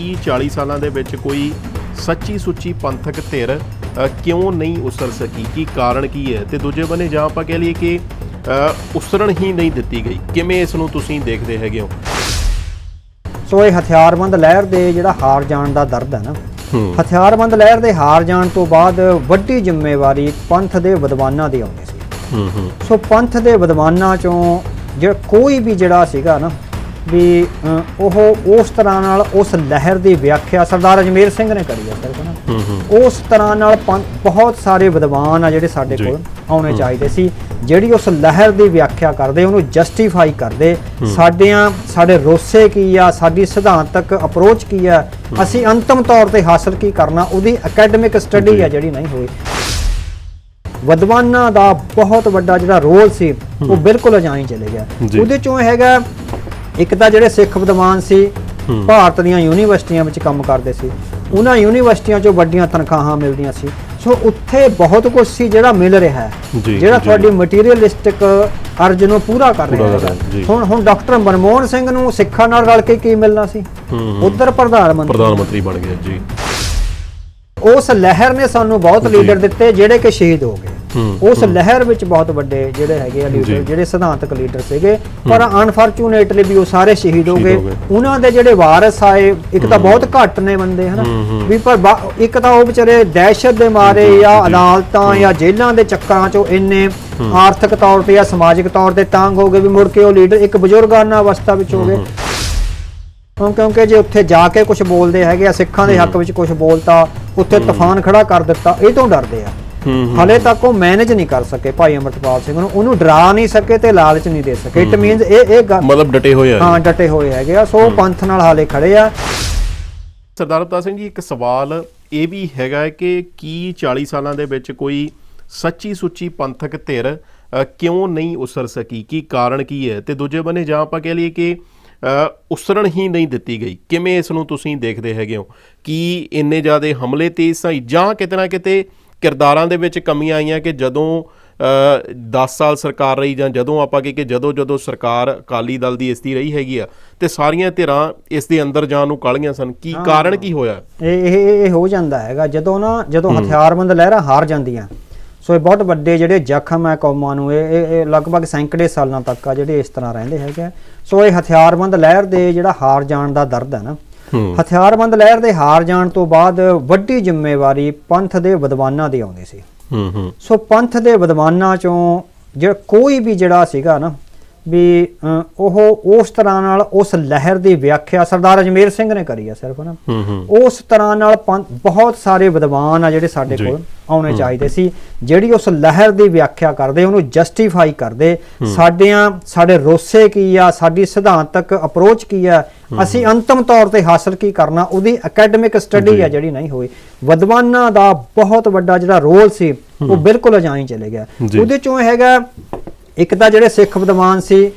ਕੀ 40 ਸਾਲਾਂ ਦੇ ਵਿੱਚ ਕੋਈ ਸੱਚੀ ਸੁੱਚੀ ਪੰਥਕ ਧਿਰ ਕਿਉਂ ਨਹੀਂ ਉਸਰ ਸਕੀ? ਕੀ ਕਾਰਨ ਕੀ ਹੈ? ਤੇ ਦੂਜੇ ਬੰਨੇ ਜਾਂ ਆਪਾਂ ਕਹਿ ਲਈਏ ਕਿ ਅ, ਉਸਰਨ ਹੀ ਨਹੀਂ ਦਿੱਤੀ ਗਈ। ਕਿਵੇਂ ਇਸ ਨੂੰ ਤੁਸੀਂ ਦੇਖਦੇ ਹੈਗੇ ਹੋ? ਸੋ ਇਹ ਹਥਿਆਰਬੰਦ ਲਹਿਰ ਦੇ ਜਿਹੜਾ ਹਾਰ ਜਾਣ ਦਾ ਦਰਦ ਹੈ ਨਾ। ਹਥਿਆਰਬੰਦ ਲਹਿਰ ਦੇ ਹਾਰ ਜਾਣ ਤੋਂ ਬਾਅਦ ਵੱਡੀ ਜ਼ਿੰਮੇਵਾਰੀ ਪੰਥ ਦੇ ਵਿਦਵਾਨਾਂ ਦੀ ਆਉਂਦੀ ਸੀ। ਹੂੰ ਹੂੰ। ਸੋ ਪੰਥ ਦੇ ਵਿਦਵਾਨਾਂ ਚੋਂ ਜਿਹੜਾ ਕੋਈ ਵੀ ਜਿਹੜਾ ਸੀਗਾ ਨਾ ਵੀ ਉਹ ਉਸ ਤਰ੍ਹਾਂ ਨਾਲ ਉਸ ਲਹਿਰ ਦੀ ਵਿਆਖਿਆ ਸਰਦਾਰ ਅਜਮੇਰ ਸਿੰਘ ਨੇ ਕਰੀ ਹੈ ਸਿਰਫ ਨਾ ਹੂੰ ਹੂੰ। ਉਸ ਤਰ੍ਹਾਂ ਨਾਲ ਬਹੁਤ ਸਾਰੇ ਵਿਦਵਾਨ ਆ ਜਿਹੜੇ ਸਾਡੇ। ਕੋਲ ਆਉਣੇ ਚਾਹੀਦੇ ਸੀ। ਜਿਹੜੀ ਉਸ ਲਹਿਰ ਦੀ ਵਿਆਖਿਆ ਕਰਦੇ ਉਹਨੂੰ ਜਸਟੀਫਾਈ ਕਰਦੇ ਸਾਡਿਆਂ ਸਾਡੇ ਰੋਸੇ ਕੀ ਆ ਸਾਡੀ ਸਿਧਾਂਤਕ ਅਪਰੋਚ ਕੀ ਆ ਅਸੀਂ ਅੰਤਮ ਤੌਰ ਤੇ ਹਾਸਲ ਕੀ ਕਰਨਾ ਉਹਦੀ ਅਕੈਡਮਿਕ ਸਟੱਡੀ। ਆ ਜਿਹੜੀ ਨਹੀਂ ਹੋਈ। ਵਿਦਵਾਨਾਂ ਦਾ ਬਹੁਤ ਵੱਡਾ ਜਿਹੜਾ ਰੋਲ ਸੀ ਉਹ ਬਿਲਕੁਲ ਅਜਾਈ ਚਲੇ ਗਿਆ। ਉਹਦੇ ਚੋਂ ਹੈਗਾ ਇੱਕ ਤਾਂ ਜਿਹੜੇ ਸਿੱਖ ਵਿਦਵਾਨ ਸੀ। ਭਾਰਤ ਦੀਆਂ ਯੂਨੀਵਰਸਿਟੀਆਂ ਵਿੱਚ ਕੰਮ ਕਰਦੇ ਸੀ ਉਹਨਾਂ ਯੂਨੀਵਰਸਿਟੀਆਂ 'ਚੋਂ ਵੱਡੀਆਂ ਤਨਖਾਹਾਂ ਮਿਲਦੀਆਂ ਸੀ ਸੋ ਉੱਥੇ ਬਹੁਤ ਕੁਝ ਸੀ ਜਿਹੜਾ ਮਿਲ ਰਿਹਾ ਹੈ ਜਿਹੜਾ। ਤੁਹਾਡੀ ਮਟੀਰੀਅਲਿਸਟਿਕ ਅਰਜ਼ ਨੂੰ ਪੂਰਾ ਕਰ ਰਿਹਾ ਹੈ। ਹੁਣ ਹੁਣ ਡਾਕਟਰ ਮਨਮੋਹਨ ਸਿੰਘ ਨੂੰ ਸਿੱਖਾਂ ਨਾਲ ਰਲ ਕੇ ਕੀ ਮਿਲਣਾ ਸੀ ਉਧਰ ਪ੍ਰਧਾਨ ਮੰਤਰੀ ਪ੍ਰਧਾਨ ਮੰਤਰੀ ਬਣ ਗਿਆ ਜੀ ਉਸ ਲਹਿਰ ਨੇ ਸਾਨੂੰ ਬਹੁਤ। ਲੀਡਰ ਦਿੱਤੇ ਜਿਹੜੇ ਕਿ ਸ਼ਹੀਦ ਹੋ ਗਏ ਉਸ ਲਹਿਰ ਵਿੱਚ ਬਹੁਤ ਵੱਡੇ ਜਿਹੜੇ ਹੈਗੇ ਆ। ਲੀਡਰ ਜਿਹੜੇ ਸਿਧਾਂਤਕ ਲੀਡਰ ਸੀਗੇ ਪਰ ਅਨਫੋਰਚੂਨੇਟਲੀ ਵੀ ਉਹ ਸਾਰੇ ਸ਼ਹੀਦ ਹੋ ਗਏ। ਉਹਨਾਂ ਦੇ ਜਿਹੜੇ ਵਾਰਿਸ ਆਏ ਇੱਕ ਤਾਂ ਬਹੁਤ ਘੱਟ ਨੇ ਬੰਦੇ ਹਨਾ। ਵੀ ਪਰ ਇੱਕ ਤਾਂ ਉਹ ਵਿਚਾਰੇ ਦਹਿਸ਼ਤ ਦੇ ਮਾਰੇ ਜੀ। ਅਦਾਲਤਾਂ ਜਾਂ ਜੇਲ੍ਹਾਂ ਦੇ ਚੱਕਰਾਂ ਚੋਂ ਇੰਨੇ ਆਰਥਿਕ ਤੌਰ ਤੇ ਜਾਂ ਸਮਾਜਿਕ ਤੌਰ ਤੇ ਤੰਗ ਹੋ ਗਏ ਵੀ ਮੁੜ ਕੇ ਉਹ ਲੀਡਰ ਇੱਕ ਬਜ਼ੁਰਗਾਨਾ ਅਵਸਥਾ ਵਿੱਚ ਹੋ ਗਏ। ਕਿਉਂ- ਕਿਉਂਕਿ ਜੇ ਉੱਥੇ ਜਾ ਕੇ ਕੁਝ ਬੋਲਦੇ ਹੈਗੇ ਆ ਸਿੱਖਾਂ ਦੇ ਹੱਕ ਵਿੱਚ ਕੁਝ ਬੋਲਤਾ ਉੱਥੇ ਤੂਫਾਨ ਖੜਾ ਕਰ ਦਿੱਤਾ ਇਹ ਤੋਂ ਡਰਦੇ ਆ। ਹਲੇ ਤੱਕ ਉਹ ਮੈਨੇਜ ਨਹੀਂ ਕਰ ਸਕੇ ਭਾਈ ਅਮਰਤਪਾਲ ਸਿੰਘ ਨੂੰ। ਉਹਨੂੰ ਡਰਾ ਨਹੀਂ ਸਕੇ ਤੇ ਲਾਲਚ ਨਹੀਂ ਦੇ ਸਕੇ। ਇਟ ਮੀਨਸ ਇਹ ਇਹ ਗੱਲ- ਮਤਲਬ ਡਟੇ ਹੋਏ ਆ ਹਾਂ ਡਟੇ ਹੋਏ ਹੈਗੇ ਆ। ਸੋ ਪੰਥ ਨਾਲ ਹਾਲੇ ਖੜੇ ਆ। ਸਰਦਾਰ ਅਵਤਾਰ ਸਿੰਘ ਜੀ ਇੱਕ ਸਵਾਲ ਇਹ ਵੀ ਹੈਗਾ ਕਿ ਕੀ 40 ਸਾਲਾਂ ਦੇ ਵਿੱਚ ਕੋਈ ਸੱਚੀ ਸੁੱਚੀ ਪੰਥਕ ਧਿਰ ਕਿਉਂ ਨਹੀਂ ਉਸਰ ਸਕੀ? ਕੀ ਕਾਰਨ ਕੀ ਹੈ? ਤੇ ਦੂਜੇ ਬੰਨੇ ਜਾਂ ਆਪਾਂ ਕਹਿ ਲਈਏ ਕਿ ਅ, ਉਸਰਨ ਹੀ ਨਹੀਂ ਦਿੱਤੀ ਗਈ। ਕਿਵੇਂ ਇਸ ਨੂੰ ਤੁਸੀਂ ਦੇਖਦੇ ਹੈਗੇ ਹੋ? ਕੀ ਇੰਨੇ ਜ਼ਿਆਦੇ ਹਮਲੇ ਤੇਜ਼ ਸਹੀ ਜਾਂ ਕਿਤੇ ਨਾ ਕਿਤੇ ਕਿਰਦਾਰਾਂ ਦੇ ਵਿੱਚ ਕਮੀਆਂ ਆਈਆਂ ਕਿ ਜਦੋਂ 10 ਸਾਲ ਸਰਕਾਰ ਰਹੀ ਜਾਂ ਜਦੋਂ ਆਪਾਂ ਕਿ ਜਦੋਂ ਜਦੋਂ ਸਰਕਾਰ ਅਕਾਲੀ ਦਲ ਦੀ ਇਸ ਦੀ ਰਹੀ ਹੈਗੀ ਆ ਤੇ ਸਾਰੀਆਂ ਧਿਰਾਂ ਇਸ ਦੇ ਅੰਦਰ ਜਾਣ ਨੂੰ ਕਾਲੀਆਂ ਸਨ। ਕੀ ਕਾਰਨ ਕੀ ਹੋਇਆ? ਇਹ ਇਹ ਇਹ ਹੋ ਜਾਂਦਾ ਹੈਗਾ ਜਦੋਂ ਨਾ ਜਦੋਂ ਹਥਿਆਰਬੰਦ ਲਹਿਰਾਂ ਹਾਰ ਜਾਂਦੀਆਂ ਸੋ ਇਹ ਬਹੁਤ ਵੱਡੇ ਜਿਹੜੇ ਜ਼ਖਮ ਹੈ ਕੌਮਾਂ ਨੂੰ ਇਹ ਇਹ- ਲਗਭਗ ਸੈਂਕੜੇ ਸਾਲਾਂ ਤੱਕ ਆ ਜਿਹੜੇ ਇਸ ਤਰ੍ਹਾਂ ਰਹਿੰਦੇ ਹੈਗੇ। ਸੋ ਇਹ ਹਥਿਆਰਬੰਦ ਲਹਿਰ ਦੇ ਜਿਹੜਾ ਹਾਰ ਜਾਣ ਦਾ ਦਰਦ ਹੈ ਨਾ ਹਥਿਆਰਬੰਦ ਲਹਿਰ ਦੇ ਹਾਰ ਜਾਣ ਤੋਂ ਬਾਅਦ ਵੱਡੀ ਜ਼ਿੰਮੇਵਾਰੀ ਪੰਥ ਦੇ ਵਿਦਵਾਨਾਂ ਦੀ ਆਉਂਦੀ ਸੀ। ਹੂੰ ਹੂੰ। ਸੋ ਪੰਥ ਦੇ ਵਿਦਵਾਨਾਂ ਚੋਂ ਜਿਹੜਾ ਕੋਈ ਵੀ ਜਿਹੜਾ ਸੀਗਾ ਨਾ ਵੀ ਉਹ ਉਸ ਤਰ੍ਹਾਂ ਨਾਲ ਉਸ ਲਹਿਰ ਦੀ ਵਿਆਖਿਆ ਸਰਦਾਰ ਅਜਮੇਰ ਸਿੰਘ ਨੇ ਕਰੀ ਆ ਸਿਰਫ ਨਾ। ਉਸ ਤਰ੍ਹਾਂ ਨਾਲ ਬਹੁਤ ਸਾਰੇ ਵਿਦਵਾਨ ਆ ਜਿਹੜੇ ਸਾਡੇ। ਕੋਲ ਆਉਣੇ ਚਾਹੀਦੇ ਸੀ ਜਿਹੜੀ ਉਸ ਲਹਿਰ ਦੀ ਵਿਆਖਿਆ ਕਰਦੇ ਉਹਨੂੰ ਜਸਟੀਫਾਈ ਕਰਦੇ ਸਾਡਿਆਂ ਸਾਡੇ ਰੋਸੇ ਕੀ ਆ ਸਾਡੀ ਸਿਧਾਂਤਕ ਅਪਰੋਚ ਕੀ ਆ ਅਸੀਂ ਅੰਤਮ ਤੌਰ ਤੇ ਹਾਸਲ ਕੀ ਕਰਨਾ? ਉਹਦੀ ਅਕੈਡਮਿਕ ਸਟੱਡੀ। ਆ ਜਿਹੜੀ ਨਹੀਂ ਹੋਈ। ਵਿਦਵਾਨਾਂ ਦਾ ਬਹੁਤ ਵੱਡਾ ਜਿਹੜਾ ਰੋਲ ਸੀ ਉਹ ਬਿਲਕੁਲ ਅਜਾਈ ਚਲੇ ਗਿਆ। ਉਹਦੇ ਚੋਂ ਹੈਗਾ ਇੱਕ ਤਾਂ ਜਿਹੜੇ ਸਿੱਖ ਵਿਦਵਾਨ ਸੀ।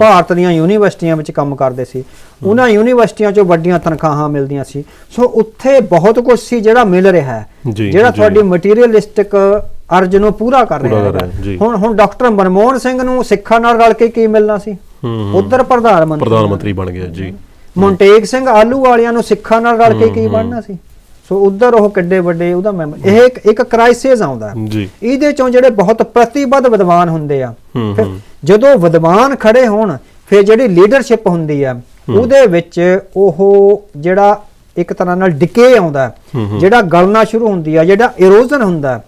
ਭਾਰਤ ਦੀਆਂ ਯੂਨੀਵਰਸਿਟੀਆਂ ਵਿੱਚ ਕੰਮ ਕਰਦੇ ਸੀ। ਉਹਨਾਂ ਯੂਨੀਵਰਸਿਟੀਆਂ 'ਚੋਂ ਵੱਡੀਆਂ ਤਨਖਾਹਾਂ ਮਿਲਦੀਆਂ ਸੀ। ਸੋ ਉੱਥੇ ਬਹੁਤ ਕੁਝ ਸੀ ਜਿਹੜਾ ਮਿਲ ਰਿਹਾ ਹੈ। ਜਿਹੜਾ। ਤੁਹਾਡੀ ਮਟੀਰੀਅਲਿਸਟਿਕ ਅਰਜ਼ ਨੂੰ ਪੂਰਾ ਕਰ ਰਿਹਾ ਹੈ। ਹੁਣ ਹੁਣ ਡਾਕਟਰ ਮਨਮੋਹਨ ਸਿੰਘ ਨੂੰ ਸਿੱਖਾਂ ਨਾਲ ਰਲ ਕੇ ਕੀ ਮਿਲਣਾ ਸੀ? ਉਧਰ ਪ੍ਰਧਾਨ ਮੰਤਰੀ ਪ੍ਰਧਾਨ ਮੰਤਰੀ ਬਣ ਗਿਆ ਜੀ। ਮੌਂਟੇਗ ਸਿੰਘ ਆਲੂ ਵਾਲਿਆਂ ਨੂੰ ਸਿੱਖਾਂ ਨਾਲ ਰਲ ਕੇ ਕੀ ਬਣਨਾ ਸੀ ਸੋ ਉਧਰ ਉਹ ਕਿੱਡੇ ਵੱਡੇ ਉਹਦਾ ਮੈਂਬਰ ਇਹ ਇੱਕ ਇੱਕ ਕ੍ਰਾਈਸਿਸ ਆਉਂਦਾ। ਜੀ ਇਹਦੇ ਚੋਂ ਜਿਹੜੇ ਬਹੁਤ ਪ੍ਰਤੀਬੱਧ ਵਿਦਵਾਨ ਹੁੰਦੇ ਆ ਫਿਰ। ਜਦੋਂ ਵਿਦਵਾਨ ਖੜੇ ਹੋਣ ਫਿਰ ਜਿਹੜੀ ਲੀਡਰਸ਼ਿਪ ਹੁੰਦੀ ਆ ਉਹਦੇ ਵਿੱਚ ਉਹ ਜਿਹੜਾ ਇੱਕ ਤਰ੍ਹਾਂ ਨਾਲ ਡਿਕੇ ਆਉਂਦਾ। ਜਿਹੜਾ ਗਲਣਾ ਸ਼ੁਰੂ ਹੁੰਦੀ ਆ ਜਿਹੜਾ ਇਰੋਜ਼ਨ ਹੁੰਦਾ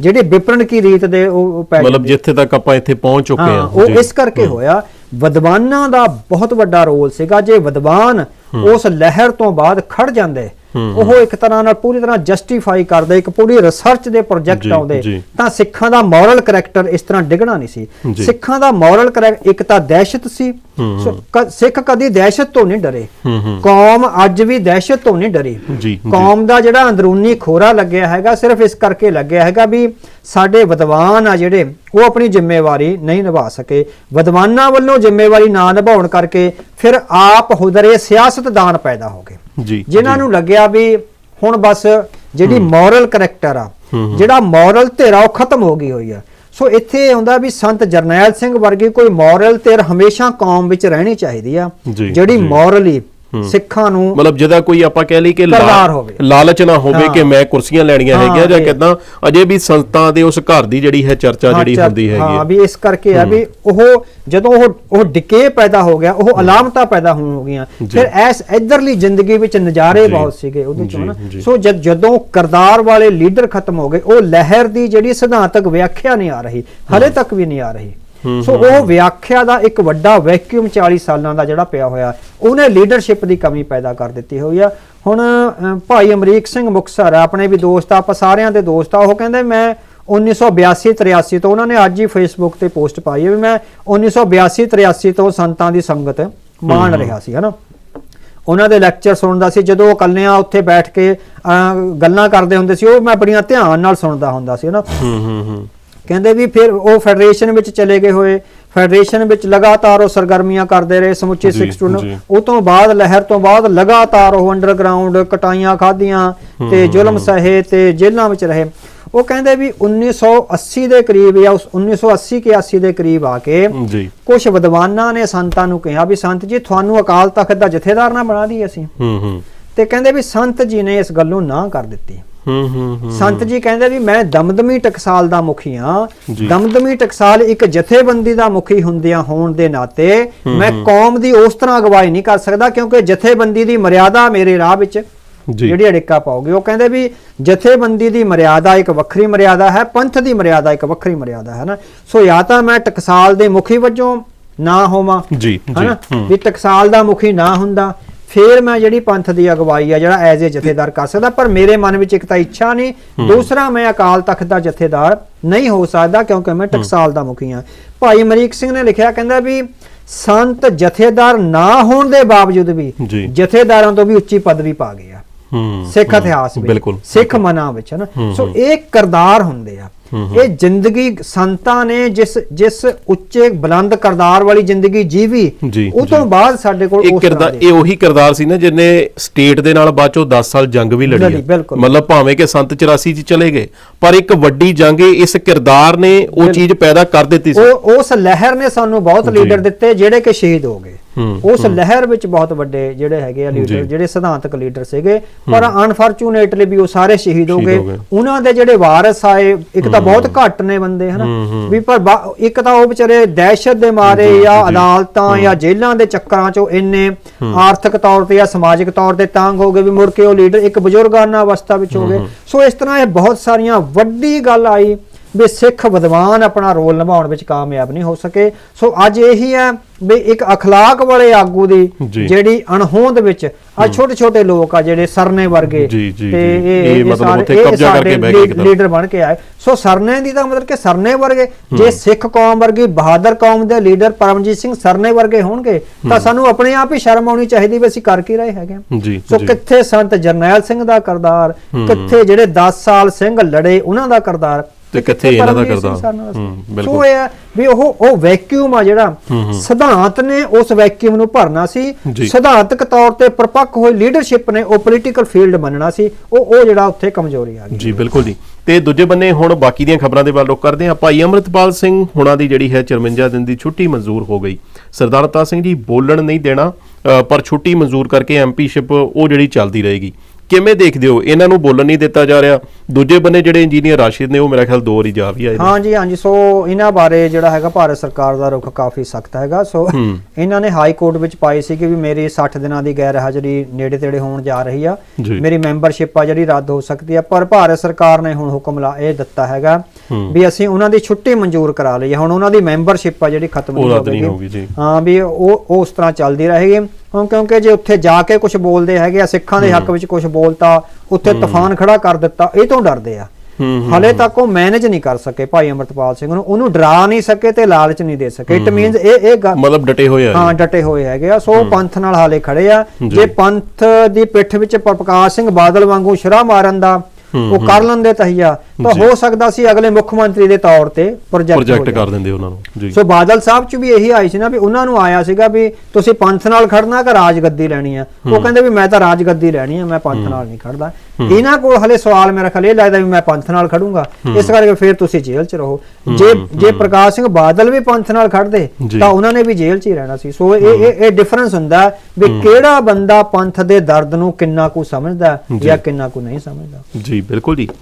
ਜਿਹੜੀ ਵਿਪਰਨ ਕੀ ਰੀਤ ਦੇ ਉਹ ਪੈ ਮਤਲਬ। ਜਿੱਥੇ ਤੱਕ ਆਪਾਂ ਇੱਥੇ ਪਹੁੰਚ ਚੁੱਕੇ ਆ ਉਹ ਇਸ ਕਰਕੇ ਹੋਇਆ ਵਿਦਵਾਨਾਂ ਦਾ ਬਹੁਤ ਵੱਡਾ ਰੋਲ ਸੀਗਾ। ਜੇ ਵਿਦਵਾਨ ਉਸ ਲਹਿਰ ਤੋਂ ਬਾਅਦ ਖੜ ਜਾਂਦੇ ਉਹ ਇੱਕ ਤਰ੍ਹਾਂ ਨਾਲ ਪੂਰੀ ਤਰ੍ਹਾਂ ਜਸਟੀਫਾਈ ਕਰਦੇ ਇੱਕ ਪੂਰੀ ਰਿਸਰਚ ਦੇ ਪ੍ਰੋਜੈਕਟ ਆਉਂਦੇ। ਤਾਂ ਸਿੱਖਾਂ ਦਾ ਮੋਰਲ ਕਰੈਕਟਰ ਇਸ ਤਰ੍ਹਾਂ ਡਿੱਗਣਾ ਨਹੀਂ ਸੀ। ਸਿੱਖਾਂ ਦਾ ਮੋਰਲ ਕਰੈਕਟਰ ਇੱਕ ਤਾਂ ਦਹਿਸ਼ਤ ਸੀ। ਸਿੱਖ ਕਦੀ ਦਹਿਸ਼ਤ ਤੋਂ ਨਹੀਂ ਡਰੇ। ਕੌਮ ਅੱਜ ਵੀ ਦਹਿਸ਼ਤ ਤੋਂ ਨਹੀਂ ਡਰੀ। ਕੌਮ ਦਾ ਜਿਹੜਾ ਅੰਦਰੂਨੀ ਖੋਰਾ ਲੱਗਿਆ ਹੈਗਾ ਸਿਰਫ ਇਸ ਕਰਕੇ ਲੱਗਿਆ ਹੈਗਾ ਵੀ ਸਾਡੇ ਵਿਦਵਾਨ ਆ ਜਿਹੜੇ ਉਹ ਆਪਣੀ ਜ਼ਿੰਮੇਵਾਰੀ ਨਹੀਂ ਨਿਭਾ ਸਕੇ। ਵਿਦਵਾਨਾਂ ਵੱਲੋਂ ਜ਼ਿੰਮੇਵਾਰੀ ਨਾ ਨਿਭਾਉਣ ਕਰਕੇ ਫਿਰ ਆਪ ਹੁਦਰੇ ਸਿਆਸਤਦਾਨ ਪੈਦਾ ਹੋ ਗਏ। ਜਿਨ੍ਹਾਂ ਨੂੰ ਲੱਗਿਆ ਵੀ ਹੁਣ ਬਸ ਜਿਹੜੀ ਮੋਰਲ ਕਰੈਕਟਰ ਆ। ਜਿਹੜਾ ਮੋਰਲ ਧਿਰਾ ਉਹ ਖਤਮ ਹੋ ਗਈ ਹੋਈ ਆ। ਸੋ ਇੱਥੇ ਇਹ ਹੁੰਦਾ ਵੀ ਸੰਤ ਜਰਨੈਲ ਸਿੰਘ ਵਰਗੀ ਕੋਈ ਮੋਰਲ ਧਿਰ ਹਮੇਸ਼ਾ ਕੌਮ ਵਿੱਚ ਰਹਿਣੀ ਚਾਹੀਦੀ ਆ। ਜਿਹੜੀ। ਮੋਰਲੀ ਸਿੱਖਾਂ ਨੂੰ ਮਤਲਬ ਜਿਹਦਾ ਕੋਈ ਆਪਾਂ ਕਹਿ ਲਈ ਕਿ। ਲਾਲਚ ਨਾ ਹੋਵੇ। ਕਿ ਮੈਂ ਕੁਰਸੀਆਂ ਲੈਣੀਆਂ ਹੈਗੀਆਂ ਜਾਂ ਕਿਦਾਂ ਅਜੇ ਵੀ ਸੰਤਾਂ ਦੇ ਉਸ ਘਰ ਦੀ ਜਿਹੜੀ ਹੈ ਚਰਚਾ ਜਿਹੜੀ ਹੁੰਦੀ ਹੈਗੀ ਹਾਂ ਵੀ ਇਸ ਕਰਕੇ ਆ ਵੀ ਉਹ ਜਦੋਂ ਉਹ ਉਹ ਡਿਕੇ ਪੈਦਾ ਹੋ ਗਿਆ ਉਹ ਅਲਾਮਤਾਂ ਪੈਦਾ ਹੋਣ ਹੋ ਗਈਆਂ। ਫਿਰ ਐਸ ਇਧਰਲੀ ਜ਼ਿੰਦਗੀ ਵਿੱਚ ਨਜ਼ਾਰੇ। ਬਹੁਤ ਸੀਗੇ ਉਹਦੇ ਚੋਂ ਨਾ। ਸੋ ਜਦ ਜਦੋਂ ਕਰਦਾਰ ਵਾਲੇ ਲੀਡਰ ਖਤਮ ਹੋ ਗਏ ਉਹ ਲਹਿਰ ਦੀ ਜਿਹੜੀ ਸਿਧਾਂਤਕ ਵਿਆਖਿਆ ਨਹੀਂ ਆ ਰਹੀ ਹਲੇ ਤੱਕ ਵੀ ਨਹੀਂ ਆ ਰਹੀ ਸੋ ਉਹ ਵਿਆਖਿਆ ਦਾ ਇੱਕ ਵੱਡਾ ਵੈਕਿਊਮ 40 ਸਾਲਾਂ ਦਾ ਜਿਹੜਾ ਪਿਆ ਹੋਇਆ ਉਹਨੇ ਲੀਡਰਸ਼ਿਪ ਦੀ ਕਮੀ ਪੈਦਾ ਕਰ ਦਿੱਤੀ ਹੋਈ ਆ। ਹੁਣ ਭਾਈ ਅਮਰੀਕ ਸਿੰਘ ਮੁਕਤਸਰ ਆ ਆਪਣੇ ਵੀ ਦੋਸਤ ਆ ਆਪਾਂ ਸਾਰਿਆਂ ਦੇ ਦੋਸਤ ਆ ਉਹ ਕਹਿੰਦੇ ਮੈਂ 1982 83 ਤੋਂ ਉਹਨਾਂ ਨੇ ਅੱਜ ਹੀ ਫੇਸਬੁੱਕ ਤੇ ਪੋਸਟ ਪਾਈ ਹੈ ਵੀ ਮੈਂ 1982 83 ਤੋਂ ਸੰਤਾਂ ਦੀ ਸੰਗਤ ਮਾਣ ਰਿਹਾ ਸੀ ਹਨਾ? ਉਹਨਾਂ ਦੇ ਲੈਕਚਰ ਸੁਣਦਾ ਸੀ ਜਦੋਂ ਉਹ ਇਕੱਲਿਆਂ ਉੱਥੇ ਬੈਠ ਕੇ ਗੱਲਾਂ ਕਰਦੇ ਹੁੰਦੇ ਸੀ ਉਹ ਮੈਂ ਬੜੀਆਂ ਧਿਆਨ ਨਾਲ ਸੁਣਦਾ ਹੁੰਦਾ ਸੀ ਹਨਾ? ਹੂੰ ਹੂੰ ਹੂੰ। ਕਹਿੰਦੇ ਵੀ ਫਿਰ ਉਹ ਫੈਡਰੇਸ਼ਨ ਵਿੱਚ ਚਲੇ ਗਏ ਹੋਏ ਫੈਡਰੇਸ਼ਨ ਵਿੱਚ ਲਗਾਤਾਰ ਉਹ ਸਰਗਰਮੀਆਂ ਕਰਦੇ ਰਹੇ ਸਮੁੱਚੇ ਸਿੱਖ ਸਟੂਡੈਂਟ। ਉਹ ਤੋਂ ਬਾਅਦ ਲਹਿਰ ਤੋਂ ਬਾਅਦ ਲਗਾਤਾਰ ਉਹ ਅੰਡਰਗਰਾਉਂਡ ਕਟਾਈਆਂ ਖਾਧੀਆਂ ਤੇ ਜ਼ੁਲਮ ਸਹੇ ਤੇ ਜੇਲ੍ਹਾਂ ਵਿੱਚ ਰਹੇ। ਉਹ ਕਹਿੰਦੇ ਵੀ 1980 ਦੇ ਕਰੀਬ ਜਾਂ ਉਸ 1980 ਕੇ 80 ਦੇ ਕਰੀਬ ਆ ਕੇ ਜੀ। ਕੁਝ ਵਿਦਵਾਨਾਂ ਨੇ ਸੰਤਾਂ ਨੂੰ ਕਿਹਾ ਵੀ ਸੰਤ ਜੀ ਤੁਹਾਨੂੰ ਅਕਾਲ ਤਖਤ ਦਾ ਜਥੇਦਾਰ ਨਾ ਬਣਾ ਦਈਏ ਅਸੀਂ। ਹੂੰ ਹੂੰ। ਤੇ ਕਹਿੰਦੇ ਵੀ ਸੰਤ ਜੀ ਨੇ ਇਸ ਗੱਲੋਂ ਨਾ ਕਰ ਦਿੱਤੀ। ਹੂੰ ਹੂੰ ਸੰਤ ਜੀ ਕਹਿੰਦੇ ਵੀ ਮੈਂ ਦਮਦਮੀ ਟਕਸਾਲ ਦਾ ਮੁਖੀ ਹਾਂ। ਦਮਦਮੀ ਟਕਸਾਲ ਇੱਕ ਜਥੇਬੰਦੀ ਦਾ ਮੁਖੀ ਹੁੰਦਿਆਂ ਹੋਣ ਦੇ ਨਾਤੇ ਮੈਂ ਕੌਮ ਦੀ ਉਸ ਤਰ੍ਹਾਂ ਅਗਵਾਈ ਨਹੀਂ ਕਰ ਸਕਦਾ ਕਿਉਂਕਿ ਜਥੇਬੰਦੀ ਦੀ ਮਰਿਆਦਾ ਮੇਰੇ ਰਾਹ ਵਿੱਚ ਜਿਹੜੀ ਅੜਿੱਕਾ ਪਾਉਗੀ। ਉਹ ਕਹਿੰਦੇ ਵੀ ਜਥੇਬੰਦੀ ਦੀ ਮਰਿਆਦਾ ਇੱਕ ਵੱਖਰੀ ਮਰਿਆਦਾ ਹੈ ਪੰਥ ਦੀ ਮਰਿਆਦਾ ਇੱਕ ਵੱਖਰੀ ਮਰਿਆਦਾ ਹੈ ਨਾ। ਸੋ ਜਾਂ ਤਾਂ ਮੈਂ ਟਕਸਾਲ ਦੇ ਮੁਖੀ ਵਜੋਂ ਨਾ ਹੋਵਾਂ ਜੀ ਹਨਾ ਵੀ ਟਕਸਾਲ ਦਾ ਮੁਖੀ ਨਾ ਹੁੰਦਾ ਫਿਰ ਮੈਂ ਜਿਹੜੀ ਪੰਥ ਦੀ ਅਗਵਾਈ ਆ ਜਿਹੜਾ ਐਜ਼ ਏ ਜਥੇਦਾਰ ਕਰ ਸਕਦਾ ਪਰ ਮੇਰੇ ਮਨ ਵਿੱਚ ਇੱਕ ਤਾਂ ਇੱਛਾ ਨਹੀਂ। ਦੂਸਰਾ ਮੈਂ ਅਕਾਲ ਤਖਤ ਦਾ ਜਥੇਦਾਰ ਨਹੀਂ ਹੋ ਸਕਦਾ ਕਿਉਂਕਿ ਮੈਂ ਟਕਸਾਲ ਦਾ ਮੁਖੀ ਹਾਂ। ਭਾਈ ਅਮਰੀਕ ਸਿੰਘ ਨੇ ਲਿਖਿਆ ਕਹਿੰਦਾ ਵੀ ਸੰਤ ਜਥੇਦਾਰ ਨਾ ਹੋਣ ਦੇ ਬਾਵਜੂਦ ਵੀ। ਜਥੇਦਾਰਾਂ ਤੋਂ ਵੀ ਉੱਚੀ ਪਦਵੀ ਪਾ ਗਏ ਆ। ਸਿੱਖ ਇਤਿਹਾਸ ਵਿੱਚ ਸਿੱਖ ਮਨਾਂ ਵਿੱਚ ਹੂੰ, ਸੋ। ਇਹ ਕਰਦਾਰ ਹੁੰਦੇ ਆ। ਇਹ ਜ਼ਿੰਦਗੀ ਸੰਤਾਂ ਨੇ ਜਿਸ ਜਿਸ ਉੱਚੇ ਬੁਲੰਦ ਕਰਦਾਰ ਵਾਲੀ ਜ਼ਿੰਦਗੀ ਜੀਵੀ ਉਹ ਤੋਂ। ਬਾਅਦ ਸਾਡੇ ਕੋਲ ਉਸ ਕਿਰਦਾਰ ਇਹ ਉਹੀ ਕਿਰਦਾਰ ਸੀ ਨਾ ਜਿਹਨੇ ਸਟੇਟ ਦੇ ਨਾਲ ਬਾਅਦ ਚੋਂ 10 ਸਾਲ ਜੰਗ ਵੀ ਲੜੀ। ਮਤਲਬ ਭਾਵੇਂ ਕਿ ਸੰਤ 84 ਚ ਚਲੇ ਗਏ ਪਰ ਇੱਕ ਵੱਡੀ ਜੰਗ ਇਹ ਇਸ ਕਿਰਦਾਰ ਨੇ ਉਹ ਚੀਜ਼ ਪੈਦਾ ਕਰ ਦਿੱਤੀ ਸੀ। ਉਹ ਉਸ ਲਹਿਰ ਨੇ ਸਾਨੂੰ ਬਹੁਤ ਲੀਡਰ ਦਿੱਤੇ ਜਿਹੜੇ ਕਿ ਸ਼ਹੀਦ ਹੋ ਗਏ। ਉਸ ਲਹਿਰ ਵਿੱਚ ਬਹੁਤ ਵੱਡੇ ਜਿਹੜੇ ਹੈਗੇ ਆ ਲੀਡਰ। ਜਿਹੜੇ ਸਿਧਾਂਤਕ ਲੀਡਰ ਸੀਗੇ ਪਰ ਅਨਫੋਰਚੂਨੇਟਲੀ ਵੀ ਉਹ ਸਾਰੇ ਸ਼ਹੀਦ ਹੋ ਗਏ। ਉਹਨਾਂ ਦੇ ਜਿਹੜੇ ਵਾਰਿਸ ਆਏ ਇੱਕ ਤਾਂ ਬਹੁਤ ਘੱਟ ਨੇ ਬੰਦੇ ਹਨਾ? ਵੀ ਪਰ ਇੱਕ ਤਾਂ ਉਹ ਵਿਚਾਰੇ ਦਹਿਸ਼ਤ ਦੇ ਮਾਰੇ ਜਾਂ ਅਦਾਲਤਾਂ ਜਾਂ ਜੇਲ੍ਹਾਂ ਦੇ ਚੱਕਰਾਂ ਚੋਂ ਇੰਨੇ ਆਰਥਿਕ ਤੌਰ ਤੇ ਜਾਂ ਸਮਾਜਿਕ ਤੌਰ ਤੇ ਤੰਗ ਹੋ ਗਏ ਵੀ ਮੁੜ ਕੇ ਉਹ ਲੀਡਰ ਇੱਕ ਬਜ਼ੁਰਗਾਨਾ ਅਵਸਥਾ ਵਿੱਚ ਹੋ ਗਏ। ਸੋ ਇਸ ਤਰ੍ਹਾਂ ਇਹ ਬਹੁਤ ਸਾਰੀਆਂ ਵੱਡੀ ਗੱਲ ਆਈ। ਵੀ ਸਿੱਖ ਵਿਦਵਾਨ ਆਪਣਾ ਰੋਲ ਨਿਭਾਉਣ ਵਿੱਚ ਕਾਮਯਾਬ ਨਹੀਂ ਹੋ ਸਕੇ ਸੋ ਅੱਜ ਇਹੀ ਹੈ ਵੀ ਇੱਕ اخلاق ਵਾਲੇ ਆਗੂ ਦੀ ਜੀ। ਜਿਹੜੀ ਅਣਹੋਂਦ ਵਿੱਚ ਆ ਛੋਟੇ ਛੋਟੇ ਲੋਕ ਆ ਜਿਹੜੇ ਸਰਨੇ ਵਰਗੇ ਜੀ, ਜੀ, ਤੇ ਜੀ। ਇਹ ਇਹ ਇਹ ਮਤਲਬ ਸਾਰੇ- ਉੱਥੇ ਇਹ ਕਬਜ਼ਾ ਸਾਡੇ ਕਰਕੇ ਬਹਿ ਗਏ ਲੀ- ਇੱਕਦਮ। ਲੀਡਰ ਬਣ ਕੇ ਆਏ ਸੋ ਸਰਨੇ ਦੀ ਤਾਂ ਮਤਲਬ ਕਿ ਸਰਨੇ ਵਰਗੇ ਜੇ ਸਿੱਖ ਕੌਮ ਵਰਗੀ ਬਹਾਦਰ ਕੌਮ ਦੇ ਲੀਡਰ ਪਰਮਜੀਤ ਸਿੰਘ ਸਰਨੇ ਵਰਗੇ ਹੋਣਗੇ ਤਾਂ ਸਾਨੂੰ ਆਪਣੇ ਆਪ ਹੀ ਸ਼ਰਮ ਆਉਣੀ ਚਾਹੀਦੀ ਵੀ ਅਸੀਂ ਕਰ ਕੀ ਰਹੇ ਹੈਗੇ ਹਾਂ। ਜੀ ਸੋ ਜੀ ਕਿੱਥੇ ਸੰਤ ਜਰਨੈਲ ਸਿੰਘ ਦਾ ਕਰਦਾਰ ਕਿੱਥੇ ਜਿਹੜੇ 10 ਸਾਲ ਸਿੰਘ ਲੜੇ ਉਹਨਾਂ ਦਾ ਕਰਦਾਰ ਤੇ ਕਿੱਥੇ ਇਹਨਾਂ ਦਾ। ਹੂੰ, ਸੋ ਬਿਲਕੁਲ। ਇਹ ਵੀ ਉਹ ਉਹ ਵੈਕਿਊਮ ਆ ਜਿਹੜਾ ਸਿਧਾਂਤ ਨੇ ਉਸ ਵੈਕਿਊਮ ਨੂੰ ਭਰਨਾ ਸੀ। ਸਿਧਾਂਤਕ ਤੌਰ ਤੇ ਪਰਪੱਕ ਹੋਈ ਲੀਡਰਸ਼ਿਪ ਨੇ ਉਹ ਪੋਲੀਟੀਕਲ ਫੀਲਡ ਮੰਨਣਾ ਸੀ। ਉਹ ਉਹ ਜਿਹੜਾ ਉੱਥੇ ਕਮਜ਼ੋਰੀ ਆ ਗਈ। ਜੀ ਬਿਲਕੁਲ ਜੀ। ਤੇ ਦੂਜੇ ਬੰਨੇ ਹੁਣ ਬਾਕੀ ਦੀਆਂ ਖਬਰਾਂ ਦੇ ਵੱਲ ਰੁਕ ਕਰਦੇ ਹਾਂ। ਭਾਈ ਅਮਰਿਤਪਾਲ ਸਿੰਘ ਹੁਣਾਂ ਦੀ ਜਿਹੜੀ ਹੈ 54 ਦਿਨ ਦੀ ਛੁੱਟੀ ਮਨਜ਼ੂਰ ਹੋ ਗਈ। ਸਰਦਾਰ ਸਿੰਘ ਜੀ ਬੋਲਣ ਨਹੀਂ ਦੇਣਾ ਪਰ ਛੁੱਟੀ ਮਨਜ਼ੂਰ ਕਰਕੇ ਐਮਪੀਸ਼ਿਪ ਉਹ ਜਿਹੜੀ ਚੱਲਦੀ ਰਹੇਗੀ। ਕਿਵੇਂ ਦੇਖਦੇ ਹੋ? ਇਹਨਾਂ ਨੂੰ ਬੋਲਣ ਨਹੀਂ ਦਿੱਤਾ ਜਾ ਰਿਹਾ। ਦੂਜੇ ਬੰਨੇ ਜਿਹੜੇ ਇੰਜੀਨੀਅਰ ਰਾਸ਼ਿਦ ਨੇ ਉਹ ਮੇਰਾ ਖਿਆਲ ਦੋ ਜਾ ਵੀ ਆਏ ਨੇ। ਹਾਂਜੀ ਹਾਂਜੀ ਸੋ ਇਹਨਾਂ ਬਾਰੇ ਜਿਹੜਾ ਹੈਗਾ ਭਾਰਤ ਸਰਕਾਰ ਦਾ ਰੁਖ ਕਾਫੀ ਸਖਤ ਹੈਗਾ। ਸੋ ਇਹਨਾਂ ਨੇ ਹਾਈ ਕੋਰਟ ਵਿੱਚ ਪਾਈ ਸੀ ਕਿ ਵੀ ਮੇਰੀ 60 ਦਿਨਾਂ ਦੀ ਗੈਰ ਹਾਜ਼ਰੀ ਨੇੜੇ ਤੇੜੇ ਹੋਣ ਜਾ ਰਹੀ ਆ। ਮੇਰੀ ਮੈਂਬਰਸ਼ਿਪ ਆ ਜਿਹੜੀ ਰੱਦ ਹੋ ਸਕਦੀ ਆ। ਪਰ ਭਾਰਤ ਸਰਕਾਰ ਨੇ ਹੁਣ ਹੁਕਮ ਲਾ ਇਹ ਦਿੱਤਾ ਹੈਗਾ। ਵੀ ਅਸੀਂ ਉਹਨਾਂ ਦੀ ਛੁੱਟੀ ਮਨਜ਼ੂਰ ਕਰਾ ਲਈ। ਹੁਣ ਉਹਨਾਂ ਦੀ ਮੈਂਬਰਸ਼ਿਪ ਆ ਜਿਹੜੀ ਖਤਮ ਨਹੀਂ ਹੋਵੇਗੀ ਹਾਂ ਵੀ ਉਹ ਉਹ ਉਸ ਤਰ੍ਹਾਂ ਚੱਲਦੀ ਰਹੇਗੀ। ਹੁਣ ਕਿਉਂਕਿ ਜੇ ਉੱਥੇ ਜਾ ਕੇ ਕੁਝ ਬੋਲਦੇ ਹੈਗੇ ਆ ਸਿੱਖਾਂ ਦੇ ਹੱਕ ਵਿੱਚ ਕੁਝ ਬੋਲਤਾ ਉੱਥੇ ਤੂਫਾਨ ਖੜਾ ਕਰ ਦਿੱਤਾ ਇਹ ਤੋਂ ਡਰਦੇ ਆ। ਹਲੇ ਤੱਕ ਉਹ ਮੈਨੇਜ ਨਹੀਂ ਕਰ ਸਕੇ ਭਾਈ ਅਮਰਤਪਾਲ ਸਿੰਘ ਨੂੰ। ਉਹਨੂੰ ਡਰਾ ਨਹੀਂ ਸਕੇ ਤੇ ਲਾਲਚ ਨਹੀਂ ਦੇ ਸਕੇ। ਇਟ ਮੀਨਸ ਇਹ ਇਹ ਮਤਲਬ ਡਟੇ ਹੋਏ ਆ। ਹਾਂ ਡਟੇ ਹੋਏ ਹੈਗੇ ਆ। ਸੋ ਪੰਥ ਨਾਲ ਹਾਲੇ ਖੜੇ ਆ। ਜੇ ਪੰਥ ਦੀ ਪਿੱਠ ਵਿੱਚ ਪ੍ਰਕਾਸ਼ ਸਿੰਘ ਬਾਦਲ ਵਾਂਗੂ ਸ਼ਰਾ ਮਾਰਨ ਦਾ ਉਹ ਕਰ ਲੈਂਦੇ ਤਹੀਆ ਤਾਂ। ਹੋ ਸਕਦਾ ਸੀ ਅਗਲੇ ਮੁੱਖ ਮੰਤਰੀ ਦੇ ਤੌਰ ਤੇ ਪ੍ਰੋਜੈਕਟ ਪ੍ਰੋਜੈਕਟ ਕਰ ਦਿੰਦੇ ਉਹਨਾਂ ਨੂੰ ਜੀ। ਸੋ ਬਾਦਲ ਸਾਹਿਬ ਚ ਵੀ ਇਹੀ ਆਈ ਸੀ ਨਾ ਵੀ ਉਹਨਾਂ ਨੂੰ ਆਇਆ ਸੀਗਾ ਵੀ ਤੁਸੀਂ ਪੰਥ ਨਾਲ ਖੜਨਾ ਕਿ ਰਾਜਗੱਦੀ ਲੈਣੀ ਆ। ਉਹ ਕਹਿੰਦੇ ਵੀ ਮੈਂ ਤਾਂ ਰਾਜਗੱਦੀ ਲੈਣੀ ਆ ਮੈਂ ਪੰਥ ਨਾਲ ਨਹੀਂ ਖੜਦਾ। ਇਹਨਾਂ ਕੋਲ ਹਲੇ ਸਵਾਲ ਮੇਰਾ ਖਲੇ ਲੱਗਦਾ ਵੀ ਮੈਂ ਪੰਥ ਨਾਲ ਖੜੂੰਗਾ। ਇਸ ਕਰਕੇ ਫਿਰ ਤੁਸੀਂ ਜੇਲ੍ਹ 'ਚ ਰਹੋ। ਜੇ ਜੇ ਪ੍ਰਕਾਸ਼ ਸਿੰਘ ਬਾਦਲ ਵੀ ਪੰਥ ਨਾਲ ਖੜਦੇ। ਤਾਂ ਉਹਨਾਂ ਨੇ ਵੀ ਜੇਲ੍ਹ 'ਚ ਹੀ ਰਹਿਣਾ ਸੀ। ਸੋ ਇਹ ਇਹ ਇਹ ਡਿਫਰੈਂਸ ਹੁੰਦਾ ਵੀ ਕਿਹੜਾ ਬੰਦਾ ਪੰਥ ਦੇ ਦਰਦ ਨੂੰ ਕਿੰਨਾ ਕੁ ਸਮਝਦਾ। ਜਾਂ। ਕਿੰਨਾ ਕੁ ਨਹੀਂ ਸਮਝਦਾ। ਜੀ ਬਿਲਕੁਲ ਜੀ।